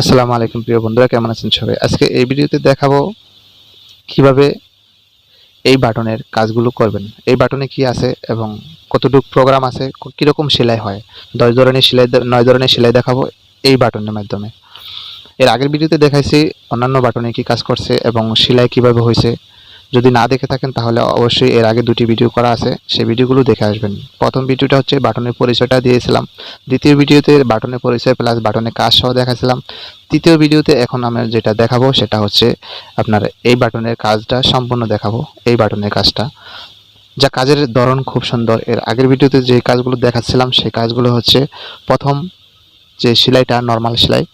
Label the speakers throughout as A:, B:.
A: আসসালামু আলাইকুম প্রিয় বন্ধুরা, কেমন আছেন সবাই? আজকে এই ভিডিওতে দেখাবো কীভাবে এই বাটনের কাজগুলো করবেন। এই বাটনে কি আছে এবং কতটুকু প্রোগ্রাম আছে, কীরকম সেলাই হয়? দশ ধরনের সেলাই নয় ধরনের সেলাই দেখাবো এই বাটনের মাধ্যমে। এর আগের ভিডিওতে দেখাইছি অন্যান্য বাটনে কি কাজ করছে এবং সেলাই কীভাবে হয়েছে। যদি না দেখে থাকেন, তাহলে অবশ্যই এর আগে দুটি ভিডিও করা আছে। সেই ভিডিওগুলো দেখে আসবেন। প্রথম ভিডিওটা হচ্ছে বাটনের পরিচয়টা দিয়েছিলাম। দ্বিতীয় ভিডিওতে বাটনের পরিচয় প্লাস বাটনের কাজ সহ দেখাছিলাম। তৃতীয় ভিডিওতে এখন আমি যেটা দেখাবো, সেটা হচ্ছে আপনার এই বাটনের কাজটা সম্পূর্ণ দেখাবো। এই বাটনের কাজটা। যা কাজের ধরন খুব সুন্দর। এর আগের ভিডিওতে যে কাজগুলো দেখাচ্ছিলাম, সেই কাজগুলো হচ্ছে প্রথম যে সেলাইটা নর্মাল সেলাই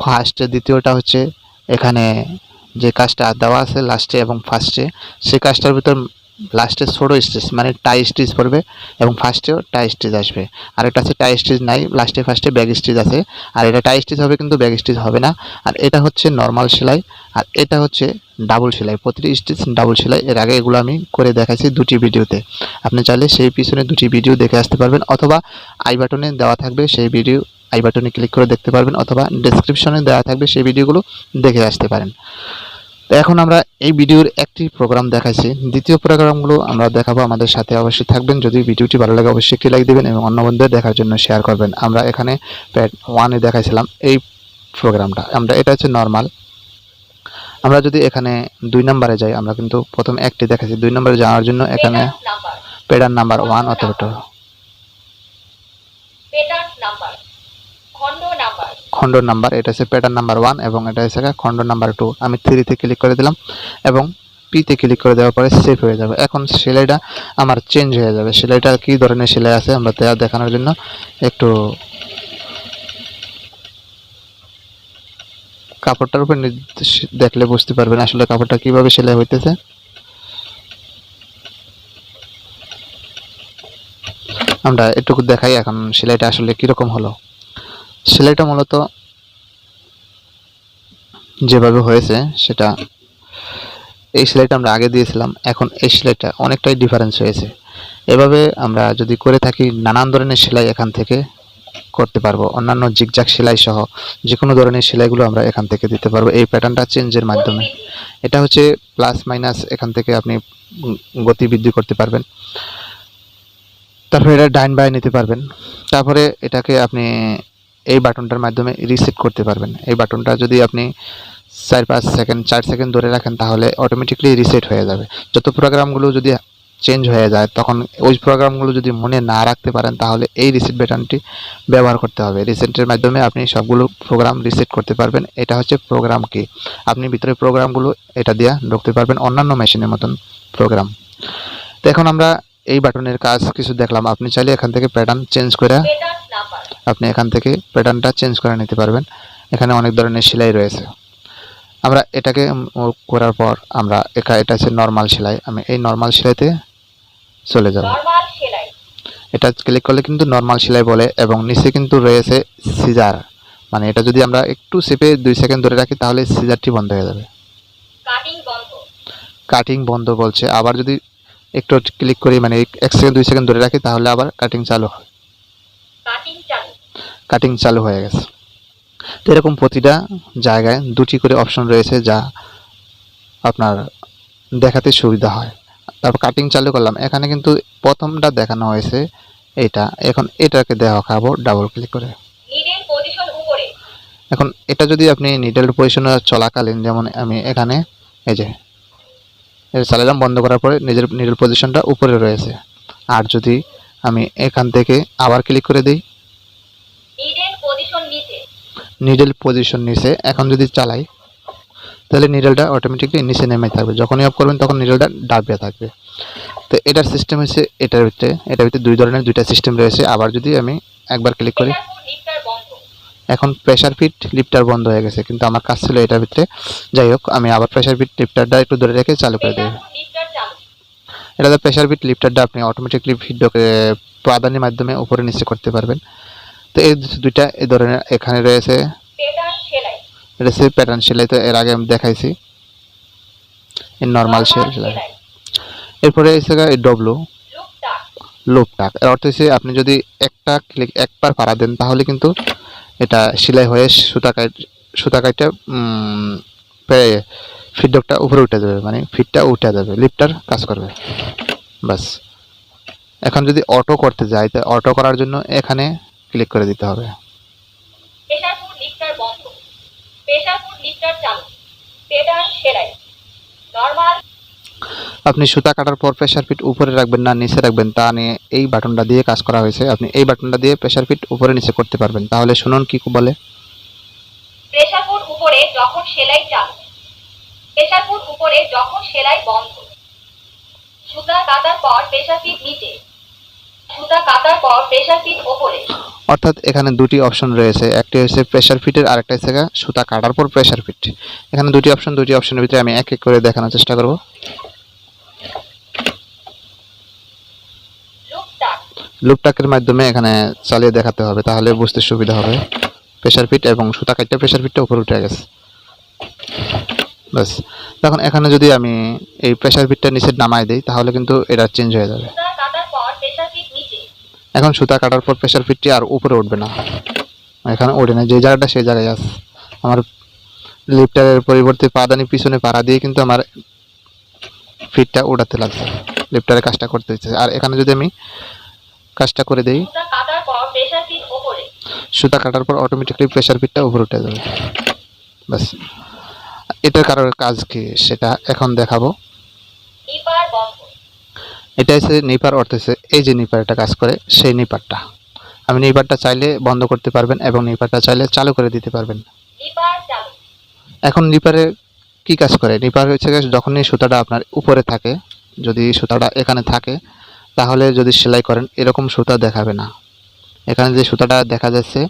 A: ফার্স্ট দ্বিতীয়টা হচ্ছে এখানে যে কাজটা দেওয়া আছে লাস্টে এবং ফার্স্টে সেই কাজটার ভিতর লাস্টে ছোটো স্টিচ মানে টাই স্টিচ পড়বে এবং ফার্স্টেও টাই স্টিচ আসবে। আর এটা আছে টাই স্টিচ নাই লাস্টে ফার্স্টে ব্যাগ স্টিচ আছে। আর এটা টাই স্টিচ হবে কিন্তু ব্যাগ স্টিচ হবে না। আর এটা হচ্ছে নর্মাল সেলাই, আর এটা হচ্ছে ডাবল সেলাই। প্রতিটি স্টিচ ডাবল সেলাই। এর আগে এগুলো আমি করে দেখাইছি দুটি ভিডিওতে। আপনি চাইলে সেই পিছনে দুটি ভিডিও দেখে আসতে পারবেন, অথবা আই বাটনে দেওয়া থাকবে সেই ভিডিও আই বাটনে ক্লিক করে দেখতে পারবেন, অথবা ডেসক্রিপশনে দেওয়া থাকবে সেই ভিডিওগুলো দেখে আসতে পারেন। তো এখন আমরা এই ভিডিওর একটি প্রোগ্রাম দেখাইছি। দ্বিতীয় প্রোগ্রামগুলো আমরা দেখাবো আমাদের সাথে অবশ্যই থাকবেন। যদি ভিডিওটি ভালো লাগে অবশ্যই একটি লাইক দেবেন এবং অন্য বন্ধুদের দেখার জন্য শেয়ার করবেন। আমরা এখানে প্যাড ওয়ানে দেখাইছিলাম এই প্রোগ্রামটা আমরা এটা হচ্ছে নর্মাল আমরা যদি এখানে দুই নম্বরে যাই আমরা কিন্তু প্রথম একটি দেখাচ্ছি দুই নম্বরে যাওয়ার জন্য এখানে প্যাডার নাম্বার ওয়ান অথবা
B: খণ্ড নাম্বার।
A: এটা হচ্ছে প্যাটার্ন নাম্বার ওয়ান এবং এটা হচ্ছে খণ্ড নাম্বার টু আমি থ্রিতে ক্লিক করে দিলাম এবং পিতে ক্লিক করে দেওয়ার পরে সেভ হয়ে যাবে। এখন সেলাইটা আমার চেঞ্জ হয়ে যাবে। সেলাইটা কী ধরনের সেলাই আছে আমরা দেখানোর জন্য একটু কাপড়টার উপর দেখলে বুঝতে পারবেন আসলে কাপড়টা কীভাবে সেলাই হইতেছে। আমরা এটুকু দেখাই এখন সেলাইটা আসলে কীরকম হলো। সেলাইটা মূলত যেভাবে হয়েছে সেটা এই সেলাইটা আমরা আগে দিয়েছিলাম, এখন এই সেলাইটা অনেকটাই ডিফারেন্স হয়েছে। এভাবে আমরা যদি করে থাকি, নানান ধরনের সেলাই এখান থেকে করতে পারব। অন্যান্য জিগজাগ সেলাই সহ যে কোনো ধরনের সেলাইগুলো আমরা এখান থেকে দিতে পারব। এই প্যাটার্নটা চেঞ্জের মাধ্যমে। এটা হচ্ছে প্লাস মাইনাস এখান থেকে আপনি গতি বৃদ্ধি করতে পারবেন। তারপরে এটা ডাইন বাই নিতে পারবেন। তারপরে এটাকে আপনি এই বাটনটার মাধ্যমে রিসেট করতে পারবেন। এই বাটনটা যদি আপনি চার, পাঁচ সেকেন্ড চার সেকেন্ড ধরে রাখেন, তাহলে অটোমেটিকলি রিসেট হয়ে যাবে। যত প্রোগ্রামগুলো যদি চেঞ্জ হয়ে যায়, তখন ওই প্রোগ্রামগুলো যদি মনে না রাখতে পারেন, তাহলে এই রিসেট বাটনটি ব্যবহার করতে হবে। রিসেটের মাধ্যমে আপনি সবগুলো প্রোগ্রাম রিসেট করতে পারবেন। এটা হচ্ছে প্রোগ্রাম কি আপনি ভিতরে প্রোগ্রামগুলো এটা দিয়ে ঢুকতে পারবেন, অন্যান্য মেশিনের মতন প্রোগ্রাম তো এখন আমরা এই বাটনের কাজ কিছু দেখলাম। আপনি চাইলে এখান থেকে প্যাটার্ন চেঞ্জ করে আপনি এখান থেকে প্যাটার্নটা চেঞ্জ করে নিতে পারবেন। এখানে অনেক ধরনের সেলাই রয়েছে। আমরা এটাকে করার পর আমরা একা এটা হচ্ছে নর্মাল সেলাই। আমি এই নর্মাল সেলাইতে চলে যাব।
B: নরমাল সেলাই।
A: এটা ক্লিক করলে কিন্তু নর্মাল সেলাই বলে এবং নিচে কিন্তু রয়েছে সিজার মানে এটা যদি আমরা একটু চেপে দুই সেকেন্ড ধরে রাখি তাহলে সিজারটি বন্ধ হয়ে যাবে।
B: কাটিং বন্ধ।
A: বলছে। আবার যদি একটু ক্লিক করি মানে এক- সেকেন্ড দুই সেকেন্ড ধরে রাখি তাহলে আবার কাটিং চালু হয়।
B: কাটিং চালু
A: হয়ে গেছে। তো এরকম প্রতিটা জায়গায় দুটি করে অপশন রয়েছে যা আপনার দেখাতে সুবিধা হয়। তারপর কাটিং চালু করলাম। এখানে কিন্তু প্রথমটা দেখানো হয়েছে এটা। এখন এটাকে দেখাবো ডাবল ক্লিক করে। এখন এটা যদি আপনি নিডেল পজিশনে চলাকালীন যেমন আমি এখানে এই যে এটা চালালাম বন্ধ করার পরে নিজের নিডেল পজিশনটা উপরে রয়েছে। আর যদি আমি এখান থেকে আবার ক্লিক করে দিই
B: পজিশন নিচে।
A: নিডেল পজিশন নিচে। এখন যদি চালাই তাহলে নিডেলটা অটোমেটিকলি নিচে নেমে থাকবে। যখনই অফ করবেন তখন নিডেলটা ডাবে থাকবে। তো এটার সিস্টেম হচ্ছে এটার ভিতরে এটার ভিতরে দুই ধরনের দুইটা সিস্টেম রয়েছে। আবার যদি আমি একবার ক্লিক করি এখন প্রেশার ফিট লিফটার বন্ধ হয়ে গেছে। কিন্তু আমার কাজ ছিল এটার ভিতরে। যাই হোক আমি আবার প্রেশার ফিট লিফটারটা একটু ধরে রেখে চালু করে দেবো এটাতে প্রেশার ফিট লিফটারটা আপনি অটোমেটিকলি ফিডব্যাক প্রাধান্যের মাধ্যমে উপরে নিচে করতে পারবেন। তো এই দুইটা এই ধরনের এখানে রয়েছে। এটা হচ্ছে প্যাটার্ন সেলাই তো এর আগে আমি দেখাইছি। এই নর্মাল সেলাই।
B: সেলাই।
A: এরপরে এসে এই ডব্লু
B: লুপ টাক
A: এর অর্থ হচ্ছে আপনি যদি একটা ক্লিক একবার পাড়া দেন তাহলে কিন্তু এটা সেলাই হয়ে সুতা কাট সুতা কাটটা ফিডডকটা উপরে উঠে যাবে মানে ফিটটা উঠে যাবে লিফটার কাজ করবে। বাস এখন যদি অটো করতে যাই তা অটো করার জন্য এখানে ক্লিক করে দিতে হবে।
B: প্রেসার লিফটার বন্ধ। প্রেসার লিফটার চালু। পেডাল সেলাই। নর্মাল।
A: আপনি সুতা কাটার পর প্রেশার ফিট উপরে রাখবেন না নিচে রাখবেন। তা নিয়ে এই বাটনটা দিয়ে কাজ করা হয়েছে। আপনি এই বাটনটা দিয়ে প্রেশার ফিট উপরে নিচে করতে পারবেন। তাহলে শুনুন কি বলে।
B: প্রেসার ফুড উপরে যখন সেলাই চালু। প্রেসার ফুড উপরে যখন সেলাই বন্ধ। সুতা কাটার পর প্রেসার ফিট নিচে। সুতা কাটার পর প্রেসার ফিট ওপরে
A: অর্থাৎ এখানে দুটি অপশন রয়েছে। একটি হচ্ছে প্রেশার ফিটের আরেকটা হচ্ছে সুতা কাটার পর প্রেশার ফিট। এখানে দুটি অপশন দুটি অপশনের ভিতরে আমি এক এক করে দেখানোর চেষ্টা করব।
B: লুপ
A: লুপটাকের মাধ্যমে এখানে চালিয়ে দেখাতে হবে তাহলে বুঝতে সুবিধা হবে। প্রেশার ফিট এবং সুতা কাটটা প্রেশার ফিটটা উপরে উঠে গেছে। বাস তখন এখানে যদি আমি এই প্রেশার ফিটটা নিচে নামাই দিই তাহলে কিন্তু এটা চেঞ্জ হয়ে যাবে
B: সুতা কাটার পর প্রেসার ফিট নিচে
A: এখন সুতা কাটার পর প্রেশার ফিটটি আর উপরে উঠবে না। এখানে ওঠে না যে জায়গাটা সেই জায়গায় আছে। আমার লিফটারের পরিবর্তে পাদানি পিছনে পাড়া দিয়ে কিন্তু আমার ফিটটা উঠাতে লাগছে। লিফটারের কাজটা করতে দিচ্ছে আর এখানে যদি আমি কাজটা করে দিই
B: সুতা কাটার পর
A: অটোমেটিকলি প্রেশার ফিটটা উপরে উঠে যাবে। ব্যাস। এটার কারোর কাজ কি সেটা এখন দেখাবো। এটা হচ্ছে নিপার অর্থ হচ্ছে এই যে নিপারটা কাজ করে সেই নিপারটা আমি নিপারটা চাইলে বন্ধ করতে পারবেন এবং নিপারটা চাইলে চালু করে দিতে পারবেন। এখন নিপারে কি কাজ করে? নিপার হচ্ছে যখনই সুতাটা আপনার উপরে থাকে যদি সুতাটা এখানে থাকে তাহলে যদি সেলাই করেন এরকম সুতা দেখাবে না। এখানে যে সুতাটা দেখা যাচ্ছে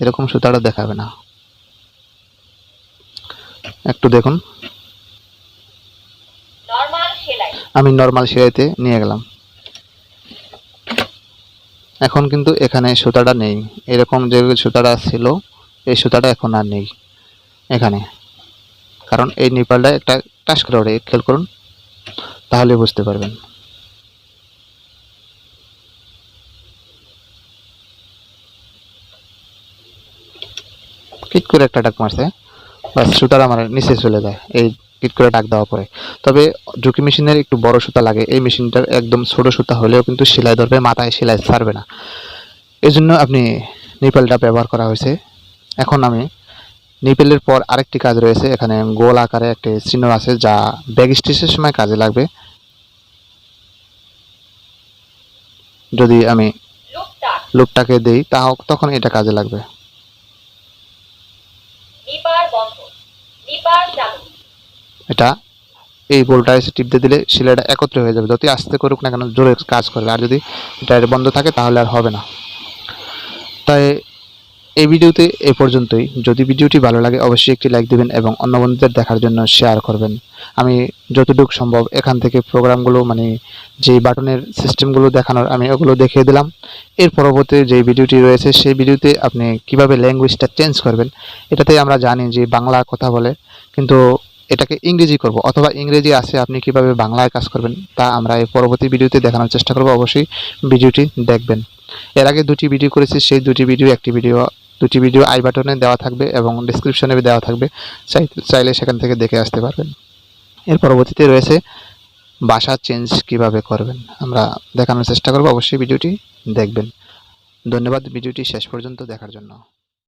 A: এরকম সুতাটা দেখাবে না। একটু দেখুন
B: নর্মাল সেলাই
A: আমি নর্মাল সেলাইতে নিয়ে গেলাম। এখন কিন্তু এখানে সুতাটা নেই। এরকম যে সুতাটা ছিল, এই সুতাটা এখন আর নেই এখানে। কারণ এই নিপালটা একটা টাচ করে ওঠে, খেয়াল করুন, তাহলে বুঝতে পারবেন। কিট করে একটা ডাক মারছে, বাস সুতাটা আমার নিচে চলে যায়, এই কিট করে ডাক দেওয়া পরে তবে ঝুঁকি মেশিনের একটু বড় সুতা লাগে, এই মেশিনটার একদম ছোট সুতা হলেও কিন্তু সেলাই ধরবে, মাথায় সেলাই ছাড়বে না। এই জন্য আপনি নিপেলটা ব্যবহার করা হয়েছে। এখন আমি নিপেলের পর আরেকটি কাজ রয়েছে, এখানে গোল আকারে একটি চিহ্ন আছে যা ব্যাগ স্টিচের সময় কাজে লাগবে। যদি আমি
B: লুপ টাক
A: লুপটাকে দিই, তাও তখন এটা কাজে লাগবে।
B: নিপার বন্ধ নিপার চালু।
A: এটা এই বোল্টটা এসে টিপতে দিলে সেলাইটা একত্রে হয়ে যাবে। যতই আস্তে করুক না কেন জোরে কাজ করবে আর যদি এটা বন্ধ থাকে তাহলে আর হবে না। তাই এই ভিডিওতে এ পর্যন্তই। যদি ভিডিওটি ভালো লাগে অবশ্যই একটি লাইক দিবেন এবং অন্য বন্ধুদের দেখার জন্য শেয়ার করবেন। আমি যতটুকু সম্ভব এখান থেকে প্রোগ্রামগুলো মানে যে বাটনের সিস্টেমগুলো দেখানোর আমি ওগুলো দেখিয়ে দিলাম। এর পরবর্তী যে ভিডিওটি রয়েছে, সেই ভিডিওতে আপনি কীভাবে ল্যাঙ্গুয়েজটা চেঞ্জ করবেন এটাতে আমরা জানি যে বাংলা কথা বলে। কিন্তু এটাকে ইংরেজি করব, অথবা ইংরেজি আছে, আপনি কীভাবে বাংলায় কাজ করবেন, তা আমরা এই পরবর্তী ভিডিওতে দেখানোর চেষ্টা করব, অবশ্যই ভিডিওটি দেখবেন। এর আগে দুটি ভিডিও করেছি, সেই দুটি ভিডিও একটি ভিডিও, দুটি ভিডিও আই বাটনে দেওয়া থাকবে এবং ডিসক্রিপশনে দেওয়া থাকবে, চাই চাইলে সেখান থেকে দেখে আসতে পারবেন। এর পরবর্তীতে রয়েছে বাসা চেঞ্জ কীভাবে করবেন, আমরা দেখানোর চেষ্টা করব, অবশ্যই ভিডিওটি দেখবেন। ধন্যবাদ, ভিডিওটি শেষ পর্যন্ত দেখার জন্য।